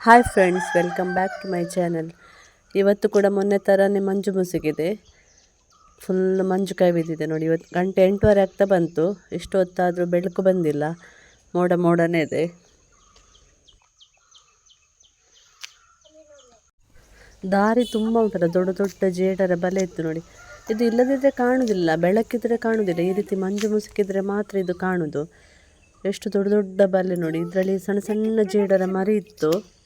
Hi friends, welcome back to my channel. ಇವತ್ತು ಕೂಡ ಮೊನ್ನೆ ಥರನೇ ಮಂಜು ಮುಸುಗಿದೆ. ಫುಲ್ ಮಂಜು ಕೈ ಬಿದ್ದಿದೆ ನೋಡಿ. ಇವತ್ತು ಗಂಟೆ ಎಂಟೂವರೆ ಆಗ್ತಾ ಬಂತು. ಇಷ್ಟು ಹೊತ್ತಾದರೂ ಬೆಳಕು ಬಂದಿಲ್ಲ. ಮೋಡ ಮೋಡನೇ ಇದೆ. ದಾರಿ ತುಂಬ ಉಂಟಲ್ಲ. ದೊಡ್ಡ ದೊಡ್ಡ ಜೇಡರ ಬಲೆ ಇತ್ತು ನೋಡಿ. ಇದು ಇಲ್ಲದಿದ್ದರೆ ಕಾಣುವುದಿಲ್ಲ ಬೆಳಕಿದ್ರೆ ಕಾಣುವುದಿಲ್ಲ ಈ ರೀತಿ ಮಂಜು ಮುಸುಕಿದ್ರೆ ಮಾತ್ರ ಇದು ಕಾಣುವುದು ಎಷ್ಟು ದೊಡ್ಡ ದೊಡ್ಡ ಬಲೆ ನೋಡಿ. ಇದರಲ್ಲಿ ಸಣ್ಣ ಸಣ್ಣ ಜೇಡರ ಮರಿ ಇತ್ತು.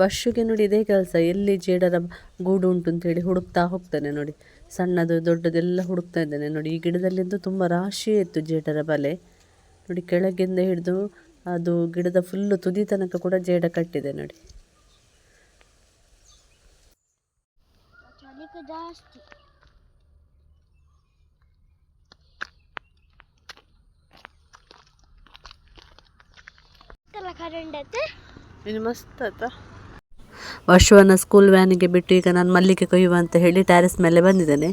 ವರ್ಷಕ್ಕೆ ನೋಡಿ ಇದೇ ಕೆಲಸ. ಎಲ್ಲಿ ಜೇಡರ ಗೂಡು ಉಂಟು ಅಂತೇಳಿ ಹುಡುಕ್ತಾ ಹೋಗ್ತಾನೆ ನೋಡಿ. ಸಣ್ಣದು ದೊಡ್ಡದೆಲ್ಲ ಹುಡುಕ್ತಾ ಇದ್ದಾನೆ ನೋಡಿ. ಈ ಗಿಡದಲ್ಲಿಂದು ತುಂಬ ರಾಶಿ ಇತ್ತು ಜೇಡರ ಬಲೆ. ನೋಡಿ, ಕೆಳಗಿಂದ ಹಿಡಿದು ಅದು ಗಿಡದ ಫುಲ್ಲು ತುದಿ ತನಕ ಕೂಡ ಜೇಡ ಕಟ್ಟಿದೆ ನೋಡಿ. ಜಾಸ್ತಿ. ವರ್ಷವನ್ನ ಸ್ಕೂಲ್ ವ್ಯಾನಿಗೆ ಬಿಟ್ಟು ಈಗ ನಾನು ಮಲ್ಲಿಗೆ ಕೊಯ್ಯುವ ಅಂತ ಹೇಳಿ ಟ್ಯಾರಿಸ್ ಮೇಲೆ ಬಂದಿದ್ದೇನೆ.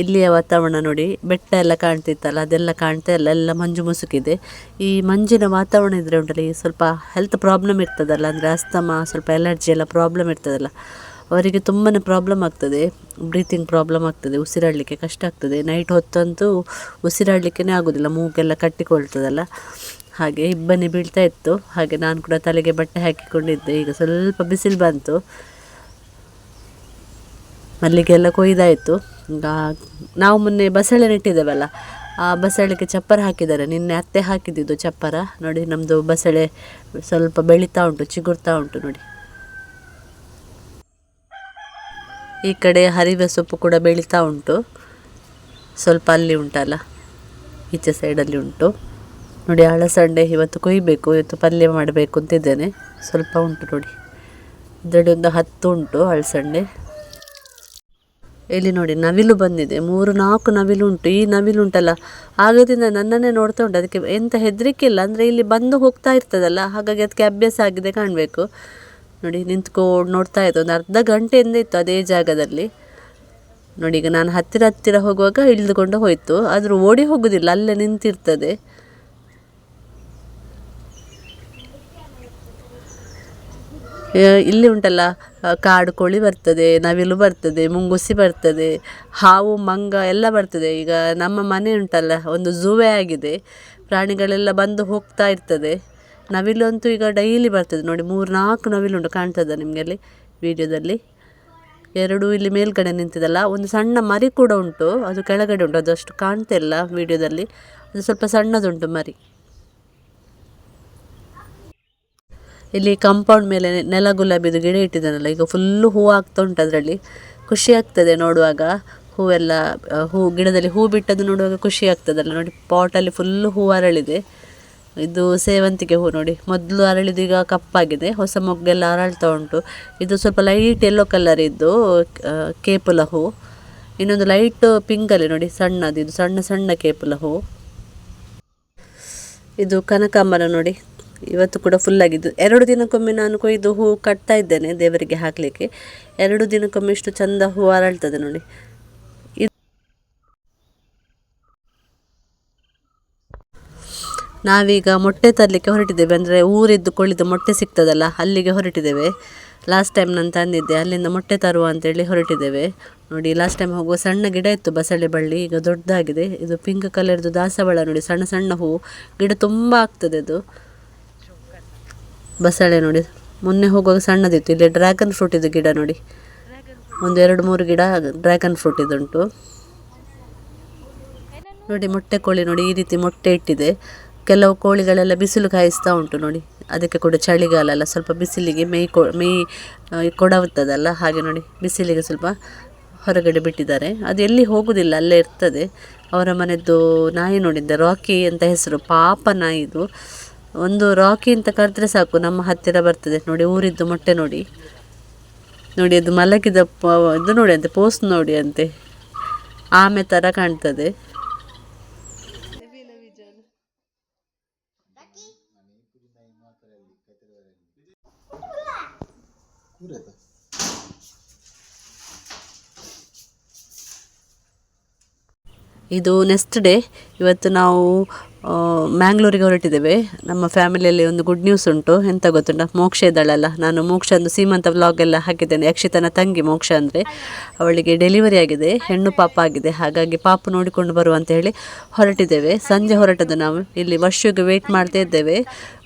ಇಲ್ಲಿಯ ವಾತಾವರಣ ನೋಡಿ, ಬೆಟ್ಟ ಎಲ್ಲ ಕಾಣ್ತಿತ್ತಲ್ಲ, ಅದೆಲ್ಲ ಕಾಣ್ತಾ ಇಲ್ಲ, ಎಲ್ಲ ಮಂಜು ಮುಸುಕಿದೆ. ಈ ಮಂಜಿನ ವಾತಾವರಣ ಇದ್ರೆ ಉಂಟಲ್ಲ ಸ್ವಲ್ಪ ಹೆಲ್ತ್ ಪ್ರಾಬ್ಲಮ್ ಇರ್ತದಲ್ಲ, ಅಂದರೆ ಅಸ್ತಮ, ಸ್ವಲ್ಪ ಎಲರ್ಜಿ ಎಲ್ಲ ಪ್ರಾಬ್ಲಮ್ ಇರ್ತದಲ್ಲ, ಅವರಿಗೆ ತುಂಬಾ ಪ್ರಾಬ್ಲಮ್ ಆಗ್ತದೆ. ಬ್ರೀತಿಂಗ್ ಪ್ರಾಬ್ಲಮ್ ಆಗ್ತದೆ, ಉಸಿರಾಡಲಿಕ್ಕೆ ಕಷ್ಟ ಆಗ್ತದೆ. ನೈಟ್ ಹೊತ್ತಂತೂ ಉಸಿರಾಡಲಿಕ್ಕೇ ಆಗೋದಿಲ್ಲ, ಮೂಗೆಲ್ಲ ಕಟ್ಟಿಕೊಳ್ತದಲ್ಲ. ಹಾಗೆ ಇಬ್ಬನಿ ಬೀಳ್ತಾ ಇತ್ತು. ಹಾಗೆ ನಾನು ಕೂಡ ತಲೆಗೆ ಬಟ್ಟೆ ಹಾಕಿಕೊಂಡಿದ್ದೆ. ಈಗ ಸ್ವಲ್ಪ ಬಿಸಿಲು ಬಂತು. ಮಲ್ಲಿಗೆ ಎಲ್ಲ ಕೊಯ್ದಾಯಿತು. ಈಗ ನಾವು ಮೊನ್ನೆ ಬಸಳೆ ನೆಟ್ಟಿದ್ದೇವಲ್ಲ ಆ ಬಸಳೆಗೆ ಚಪ್ಪರ ಹಾಕಿದ್ದಾರೆ. ನಿನ್ನೆ ಅತ್ತೆ ಹಾಕಿದ್ದಿದ್ದು ಚಪ್ಪರ. ನೋಡಿ ನಮ್ಮದು ಬಸಳೆ ಸ್ವಲ್ಪ ಬೆಳೀತಾ ಉಂಟು, ಚಿಗುರ್ತಾ ಉಂಟು ನೋಡಿ. ಈ ಕಡೆ ಹರಿವೆ ಸೊಪ್ಪು ಕೂಡ ಬೆಳೀತಾ ಉಂಟು. ಸ್ವಲ್ಪ ಅಲ್ಲಿ ಉಂಟಲ್ಲ, ಈಚೆ ಸೈಡಲ್ಲಿ ಉಂಟು. ನೋಡಿ ಅಳಸಂಡೆ ಇವತ್ತು ಕೊಯ್ಬೇಕು, ಇವತ್ತು ಪಲ್ಯ ಮಾಡಬೇಕು ಅಂತಿದ್ದೇನೆ ಸ್ವಲ್ಪ ಉಂಟು ನೋಡಿ. ಇದರಲ್ಲಿ ಒಂದು ಹತ್ತು ಉಂಟು ಅಳಸಂಡೆ ಇಲ್ಲಿ ನೋಡಿ, ನವಿಲು ಬಂದಿದೆ. ಮೂರು, ನಾಲ್ಕು ನವಿಲು ಉಂಟು. ಈ ನವಿಲು ಉಂಟಲ್ಲ ಆಗದಿಂದ ನನ್ನನ್ನೇ ನೋಡ್ತಾ ಉಂಟು. ಅದಕ್ಕೆ ಎಂತ ಹೆದರಿಕೆ ಇಲ್ಲ ಅಂದರೆ ಇಲ್ಲಿ ಬಂದು ಹೋಗ್ತಾ ಇರ್ತದಲ್ಲ, ಹಾಗಾಗಿ ಅದಕ್ಕೆ ಅಭ್ಯಾಸ ಆಗಿದೆ ಕಾಣಬೇಕು. ನೋಡಿ ನಿಂತ್ಕೊಂಡು ನೋಡ್ತಾ ಇತ್ತು ಒಂದು ಅರ್ಧ ಗಂಟೆಯಿಂದ ಇತ್ತು ಅದೇ ಜಾಗದಲ್ಲಿ. ನೋಡಿ, ಈಗ ನಾನು ಹತ್ತಿರ ಹತ್ತಿರ ಹೋಗುವಾಗ ಇಳಿದುಕೊಂಡು ಹೋಯಿತು. ಆದರೂ ಓಡಿ ಹೋಗೋದಿಲ್ಲ, ಅಲ್ಲೇ ನಿಂತಿರ್ತದೆ. ಇಲ್ಲಿ ಉಂಟಲ್ಲ ಕಾಡು ಕೋಳಿ ಬರ್ತದೆ, ನವಿಲು ಬರ್ತದೆ, ಮುಂಗುಸಿ ಬರ್ತದೆ, ಹಾವು, ಮಂಗ ಎಲ್ಲ ಬರ್ತದೆ. ಈಗ ನಮ್ಮ ಮನೆ ಉಂಟಲ್ಲ, ಒಂದು ಝೂವೇ ಆಗಿದೆ. ಪ್ರಾಣಿಗಳೆಲ್ಲ ಬಂದು ಹೋಗ್ತಾ ಇರ್ತದೆ. ನವಿಲು ಅಂತೂ ಈಗ ಡೈಲಿ ಬರ್ತದೆ. ನೋಡಿ ಮೂರು ನಾಲ್ಕು ನವಿಲು ಉಂಟು ಕಾಣ್ತದೆ ನಿಮಗೆ ಅಲ್ಲಿ ವಿಡಿಯೋದಲ್ಲಿ. ಎರಡು ಇಲ್ಲಿ ಮೇಲ್ಗಡೆ ನಿಂತಿದಲ್ಲ, ಒಂದು ಸಣ್ಣ ಮರಿ ಕೂಡ ಉಂಟು. ಅದು ಕೆಳಗಡೆ ಉಂಟು, ಅದು ಅಷ್ಟು ಕಾಣ್ತಾ ಇಲ್ಲ ವಿಡಿಯೋದಲ್ಲಿ. ಅದು ಸ್ವಲ್ಪ ಸಣ್ಣದುಂಟು ಮರಿ. ಇಲ್ಲಿ ಕಾಂಪೌಂಡ್ ಮೇಲೆ ನೆಲ ಗುಲಾಬಿದು ಗಿಡ ಇಟ್ಟಿದ್ದಾನಲ್ಲ, ಈಗ ಫುಲ್ಲು ಹೂವು ಆಗ್ತಾ ಉಂಟು ಅದರಲ್ಲಿ. ಖುಷಿ ಆಗ್ತದೆ ನೋಡುವಾಗ. ಹೂವೆಲ್ಲ, ಹೂ, ಗಿಡದಲ್ಲಿ ಹೂ ಬಿಟ್ಟದ್ದು ನೋಡುವಾಗ ಖುಷಿ ಆಗ್ತದಲ್ಲ. ನೋಡಿ ಪಾಟಲ್ಲಿ ಫುಲ್ಲು ಹೂವು ಅರಳಿದೆ. ಇದು ಸೇವಂತಿಗೆ ಹೂ ನೋಡಿ. ಮೊದಲು ಅರಳಿದು ಈಗ ಕಪ್ಪಾಗಿದೆ. ಹೊಸ ಮೊಗ್ಗೆಲ್ಲ ಅರಳ್ತಾ ಉಂಟು. ಇದು ಸ್ವಲ್ಪ ಲೈಟ್ ಯೆಲ್ಲೋ ಕಲರ್ ಇದ್ದು ಕೇಪುಲ ಹೂ. ಇನ್ನೊಂದು ಲೈಟ್ ಪಿಂಕಲ್ಲಿ ನೋಡಿ, ಸಣ್ಣದು. ಇದು ಸಣ್ಣ ಸಣ್ಣ ಕೇಪುಲ ಹೂ. ಇದು ಕನಕಾಂಬರ ನೋಡಿ. ಇವತ್ತು ಕೂಡ ಫುಲ್ ಆಗಿದ್ದು. ಎರಡು ದಿನಕ್ಕೊಮ್ಮೆ ನಾನು ಕೊಯ್ದು ಹೂವು ಕಟ್ತಾ ಇದ್ದೇನೆ ದೇವರಿಗೆ ಹಾಕಲಿಕ್ಕೆ. ಎರಡು ದಿನಕ್ಕೊಮ್ಮೆ ಇಷ್ಟು ಚಂದ ಹೂ ಅರಳ್ತದೆ ನೋಡಿ. ನಾವೀಗ ಮೊಟ್ಟೆ ತರಲಿಕ್ಕೆ ಹೊರಟಿದ್ದೇವೆ. ಅಂದರೆ ಊರಿದ್ದು ಕೊಳ್ಳಿದ್ದು ಮೊಟ್ಟೆ ಸಿಗ್ತದಲ್ಲ, ಅಲ್ಲಿಗೆ ಹೊರಟಿದ್ದೇವೆ. ಲಾಸ್ಟ್ ಟೈಮ್ ನಾನು ತಂದಿದ್ದೆ, ಅಲ್ಲಿಂದ ಮೊಟ್ಟೆ ತರುವ ಅಂತೇಳಿ ಹೊರಟಿದ್ದೇವೆ. ನೋಡಿ ಲಾಸ್ಟ್ ಟೈಮ್ ಹೋಗುವ ಸಣ್ಣ ಗಿಡ ಇತ್ತು ಬಸಳೆ ಬಳ್ಳಿ, ಈಗ ದೊಡ್ಡದಾಗಿದೆ. ಇದು ಪಿಂಕ್ ಕಲರ್ದು ದಾಸವಾಳ ನೋಡಿ, ಸಣ್ಣ ಸಣ್ಣ ಹೂವು ಗಿಡ ತುಂಬ ಆಗ್ತದೆ ಅದು. ಬಸಳೆ ನೋಡಿ. ಮೊನ್ನೆ ಹೋಗುವಾಗ ಸಣ್ಣದಿತ್ತು. ಇಲ್ಲಿ ಡ್ರ್ಯಾಗನ್ ಫ್ರೂಟ್ ಇದು ಗಿಡ ನೋಡಿ. ಒಂದು ಎರಡು ಮೂರು ಗಿಡ ಡ್ರ್ಯಾಗನ್ ಫ್ರೂಟ್ ಇದುಂಟು. ನೋಡಿ ಮೊಟ್ಟೆ ಕೋಳಿ ನೋಡಿ ಈ ರೀತಿ ಮೊಟ್ಟೆ ಇಟ್ಟಿದೆ. ಕೆಲವು ಕೋಳಿಗಳೆಲ್ಲ ಬಿಸಿಲು ಕಾಯಿಸ್ತಾ ಉಂಟು ನೋಡಿ. ಅದಕ್ಕೆ ಕೂಡ ಚಳಿಗಾಲ ಅಲ್ಲ ಸ್ವಲ್ಪ ಬಿಸಿಲಿಗೆ ಮೈ ಕೊ, ಮೇಯ್ ಕೊಡವುತ್ತದಲ್ಲ ಹಾಗೆ ನೋಡಿ ಬಿಸಿಲಿಗೆ ಸ್ವಲ್ಪ ಹೊರಗಡೆ ಬಿಟ್ಟಿದ್ದಾರೆ. ಅದು ಎಲ್ಲಿ ಹೋಗುದಿಲ್ಲ, ಅಲ್ಲೇ ಇರ್ತದೆ. ಅವರ ಮನೆಯದ್ದು ನಾಯಿ ನೋಡಿದ್ದೆ, ರಾಕಿ ಅಂತ ಹೆಸರು, ಪಾಪ ನಾಯಿ ಇದು. ಒಂದು ರಾಕಿ ಅಂತ ಕರೆದ್ರೆ ಸಾಕು, ನಮ್ಮ ಹತ್ತಿರ ಬರ್ತದೆ. ನೋಡಿ, ಊರಿದ್ದು ಮೊಟ್ಟೆ ನೋಡಿ. ನೋಡಿ, ಅದು ಮಲಗಿದ ಇದು ನೋಡಿ ಅಂತೆ ಪೋಸ್ಟ್ ನೋಡಿ ಅಂತೆ. ಆಮೆ ಥರ ಕಾಣ್ತದೆ. ಇದು ನೆಕ್ಸ್ಟ್ ಡೇ ಇವತ್ತು ನಾವು ಮ್ಯಾಂಗ್ಳೂರಿಗೆ ಹೊರಟಿದ್ದೇವೆ. ನಮ್ಮ ಫ್ಯಾಮಿಲಿಯಲ್ಲಿ ಒಂದು ಗುಡ್ ನ್ಯೂಸ್ ಉಂಟು. ಎಂತ ಗೊತ್ತುಂಟ? ಮೋಕ್ಷ ಇದ್ದಾಳಲ್ಲ ನಾನು ಮೋಕ್ಷ ಒಂದು ಸೀಮಂತ ವ್ಲಾಗ್ ಎಲ್ಲ ಹಾಕಿದ್ದೇನೆ. ಯಕ್ಷಿತನ ತಂಗಿ ಮೋಕ್ಷ ಅಂದರೆ ಅವಳಿಗೆ ಡೆಲಿವರಿ ಆಗಿದೆ. ಹೆಣ್ಣು ಪಾಪ ಆಗಿದೆ. ಹಾಗಾಗಿ ಪಾಪು ನೋಡಿಕೊಂಡು ಬರುವ ಅಂತ ಹೇಳಿ ಹೊರಟಿದ್ದೇವೆ. ಸಂಜೆ ಹೊರಟದ್ದು ನಾವು. ಇಲ್ಲಿ ವರ್ಷಕ್ಕೆ ವೆಯ್ಟ್ ಮಾಡ್ತಾ ಇದ್ದೇವೆ.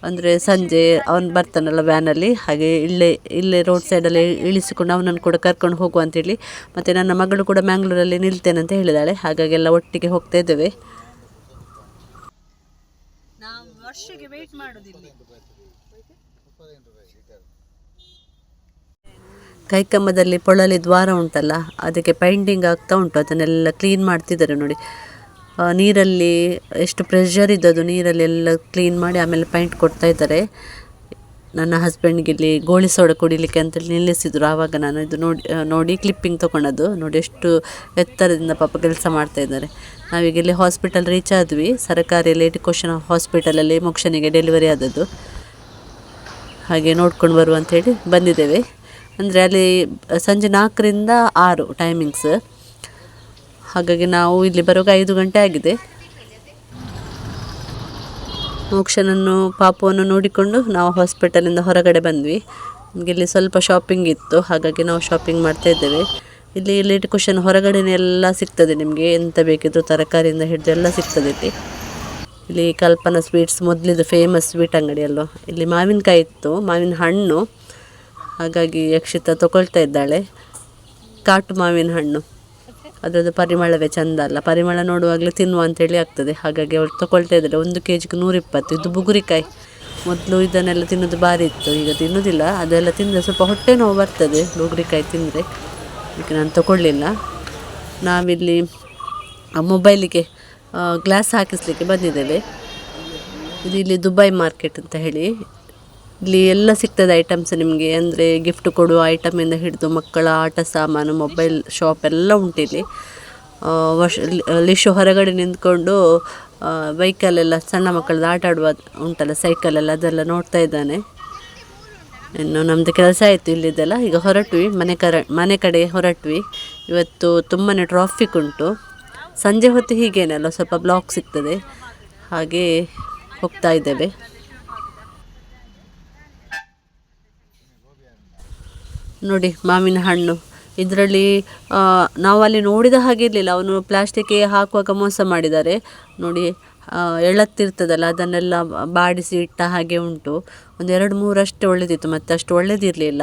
ಅಂದರೆ ಸಂಜೆ ಅವನು ಬರ್ತಾನಲ್ಲ ವ್ಯಾನಲ್ಲಿ ಹಾಗೆ ಇಲ್ಲೇ ಇಲ್ಲೇ ರೋಡ್ ಸೈಡಲ್ಲಿ ಇಳಿಸಿಕೊಂಡು ಅವನನ್ನು ಕೂಡ ಕರ್ಕೊಂಡು ಹೋಗುವ ಅಂತೇಳಿ ಮತ್ತು ನನ್ನ ಮಗಳು ಕೂಡ ಮ್ಯಾಂಗ್ಳೂರಲ್ಲಿ ನಿಲ್ತೇನೆ ಅಂತ ಹೇಳಿದ್ದಾಳೆ ಹಾಗಾಗಿ ಎಲ್ಲ ಒಟ್ಟಿಗೆ ಹೋಗ್ತಾ ಇದ್ದೇವೆ. ವರ್ಷಕ್ಕೆ ವೆಯ್ಟ್ ಮಾಡೋದಿಲ್ಲ. ಕೈಕಂಬದಲ್ಲಿ ಪೊಳಲಿ ದ್ವಾರ ಉಂಟಲ್ಲ, ಅದಕ್ಕೆ ಪೈಂಡಿಂಗ್ ಆಗ್ತಾ ಉಂಟು, ಅದನ್ನೆಲ್ಲ ಕ್ಲೀನ್ ಮಾಡ್ತಿದ್ದಾರೆ ನೋಡಿ. ನೀರಲ್ಲಿ ಎಷ್ಟು ಪ್ರೆಷರ್ ಇದ್ದದು ನೀರಲ್ಲಿ ಎಲ್ಲ ಕ್ಲೀನ್ ಮಾಡಿ ಆಮೇಲೆ ಪೈಂಟ್ ಕೊಡ್ತಾ ಇದ್ದಾರೆ. ನನ್ನ ಹಸ್ಬೆಂಡ್ಗೆ ಇಲ್ಲಿ ಗೋಳಿ ಸೋಡ ಕುಡಿಲಿಕ್ಕೆ ಅಂತೇಳಿ ನಿಲ್ಲಿಸಿದ್ರು. ಆವಾಗ ನಾನು ಇದು ನೋಡಿ ನೋಡಿ ಕ್ಲಿಪ್ಪಿಂಗ್ ತೊಗೊಂಡದ್ದು. ನೋಡಿ ಎಷ್ಟು ಎತ್ತರದಿಂದ ಪಾಪ ಕೆಲಸ ಮಾಡ್ತಾ ಇದ್ದಾರೆ. ನಾವೀಗ ಇಲ್ಲಿ ಹಾಸ್ಪಿಟಲ್ ರೀಚ್ ಆದ್ವಿ. ಸರ್ಕಾರಿ ಲೇಟ್ ಕ್ವಶನ್ ಹಾಸ್ಪಿಟಲಲ್ಲಿ ಮೋಕ್ಷನಿಗೆ ಡೆಲಿವರಿ ಆದದ್ದು. ಹಾಗೆ ನೋಡ್ಕೊಂಡು ಬರುವಂಥೇಳಿ ಬಂದಿದ್ದೇವೆ. ಅಂದರೆ ಅಲ್ಲಿ ಸಂಜೆ ನಾಲ್ಕರಿಂದ ಆರು ಟೈಮಿಂಗ್ಸ್ ಹಾಗಾಗಿ ನಾವು ಇಲ್ಲಿ ಬರುವಾಗ ಐದು ಗಂಟೆ ಆಗಿದೆ. ಮೋಕ್ಷನನ್ನು, ಪಾಪವನ್ನು ನೋಡಿಕೊಂಡು ನಾವು ಹಾಸ್ಪಿಟಲಿಂದ ಹೊರಗಡೆ ಬಂದ್ವಿ. ನಮಗೆ ಇಲ್ಲಿ ಸ್ವಲ್ಪ ಶಾಪಿಂಗ್ ಇತ್ತು, ಹಾಗಾಗಿ ನಾವು ಶಾಪಿಂಗ್ ಮಾಡ್ತಾ ಇದ್ದೇವೆ. ಇಲ್ಲಿ ಲೇಟ್ ಕ್ವಶನ್ ಹೊರಗಡೆನೇ ಎಲ್ಲ ಸಿಗ್ತದೆ ನಿಮಗೆ, ಎಂತ ಬೇಕಿದ್ರು ತರಕಾರಿಯಿಂದ ಹಿಡಿದು ಎಲ್ಲ ಸಿಗ್ತದೆ ಇಲ್ಲಿ. ಇಲ್ಲಿ ಕಲ್ಪನಾ ಸ್ವೀಟ್ಸ್ ಮೊದಲಿದ್ದು ಫೇಮಸ್ ಸ್ವೀಟ್ ಅಂಗಡಿ ಅಲ್ವಾ? ಇಲ್ಲಿ ಮಾವಿನಕಾಯಿ ಇತ್ತು, ಮಾವಿನ ಹಣ್ಣು. ಹಾಗಾಗಿ ಯಕ್ಷಿತ ತಗೊಳ್ತಾ ಇದ್ದಾಳೆ. ಕಾಟು ಮಾವಿನ ಹಣ್ಣು. ಅದರದ್ದು ಪರಿಮಳವೇ ಚಂದ ಅಲ್ಲ. ಪರಿಮಳ ನೋಡುವಾಗಲೇ ತಿನ್ನುವ ಅಂತೇಳಿ ಆಗ್ತದೆ. ಹಾಗಾಗಿ ಅವ್ರು ತಗೊಳ್ತಾ ಇದ್ದಾರೆ ಒಂದು ಕೆ ಜಿಗೆ ನೂರಿಪ್ಪತ್ತು. ಇದು ಬುಗುರಿಕಾಯಿ. ಮೊದಲು ಇದನ್ನೆಲ್ಲ ತಿನ್ನೋದು ಭಾರಿ ಇತ್ತು. ಈಗ ತಿನ್ನೋದಿಲ್ಲ ಅದೆಲ್ಲ ತಿಂದರೆ ಸ್ವಲ್ಪ ಹೊಟ್ಟೆ ನೋವು ಬರ್ತದೆ. ಬುಗುರಿಕಾಯಿ ತಿಂದರೆ. ಈಗ ನಾನು ತಗೊಳ್ಳಿಲ್ಲ. ನಾವಿಲ್ಲಿ ಮೊಬೈಲಿಗೆ ಗ್ಲಾಸ್ ಹಾಕಿಸ್ಲಿಕ್ಕೆ ಬಂದಿದ್ದೇವೆ. ಇದು ಇಲ್ಲಿ ದುಬೈ ಮಾರ್ಕೆಟ್ ಅಂತ ಹೇಳಿ. ಇಲ್ಲಿ ಎಲ್ಲ ಸಿಗ್ತದೆ ಐಟಮ್ಸ್ ನಿಮಗೆ. ಅಂದರೆ ಗಿಫ್ಟ್ ಕೊಡುವ ಐಟಮಿಂದ ಹಿಡಿದು ಮಕ್ಕಳ ಆಟ ಸಾಮಾನು ಮೊಬೈಲ್ ಶಾಪ್ ಎಲ್ಲ ಉಂಟು ಇಲ್ಲಿ. ಆ, ವರ್ಷ ಲಿಶು ಹೊರಗಡೆ ನಿಂತ್ಕೊಂಡು ವೆಹಿಕಲೆಲ್ಲ ಸಣ್ಣ ಮಕ್ಕಳದ್ದು ಆಟ ಆಡುವ ಉಂಟಲ್ಲ ಸೈಕಲೆಲ್ಲ ಅದೆಲ್ಲ ನೋಡ್ತಾ ಇದ್ದಾನೆ. ಇನ್ನು ನಮ್ಮದು ಕೆಲಸ ಆಯಿತು ಇಲ್ಲಿದ್ದೆಲ್ಲ ಈಗ ಹೊರಟ್ವಿ ಮನೆ ಕರ ಮನೆ ಕಡೆ ಹೊರಟ್ವಿ. ಇವತ್ತು ತುಂಬಾ ಟ್ರಾಫಿಕ್ ಉಂಟು. ಸಂಜೆ ಹೊತ್ತು ಹೀಗೇನಲ್ಲ ಸ್ವಲ್ಪ ಬ್ಲಾಕ್ ಸಿಗ್ತದೆ. ಹಾಗೆ ಹೋಗ್ತಾ ಇದ್ದೇವೆ. ನೋಡಿ ಮಾವಿನ ಹಣ್ಣು. ಇದರಲ್ಲಿ ನಾವು ಅಲ್ಲಿ ನೋಡಿದ ಹಾಗೆ ಇರಲಿಲ್ಲ. ಅವನು ಪ್ಲಾಸ್ಟಿಕ್ಗೆ ಹಾಕುವಾಗ ಮೋಸ ಮಾಡಿದ್ದಾರೆ. ನೋಡಿ ಎಳತ್ತಿರ್ತದಲ್ಲ ಅದನ್ನೆಲ್ಲ ಬಾಡಿಸಿ ಇಟ್ಟ ಹಾಗೆ ಉಂಟು. ಒಂದು ಎರಡು ಮೂರಷ್ಟು ಒಳ್ಳೆದಿತ್ತು ಮತ್ತು ಅಷ್ಟು ಒಳ್ಳೆದಿರಲಿಲ್ಲ.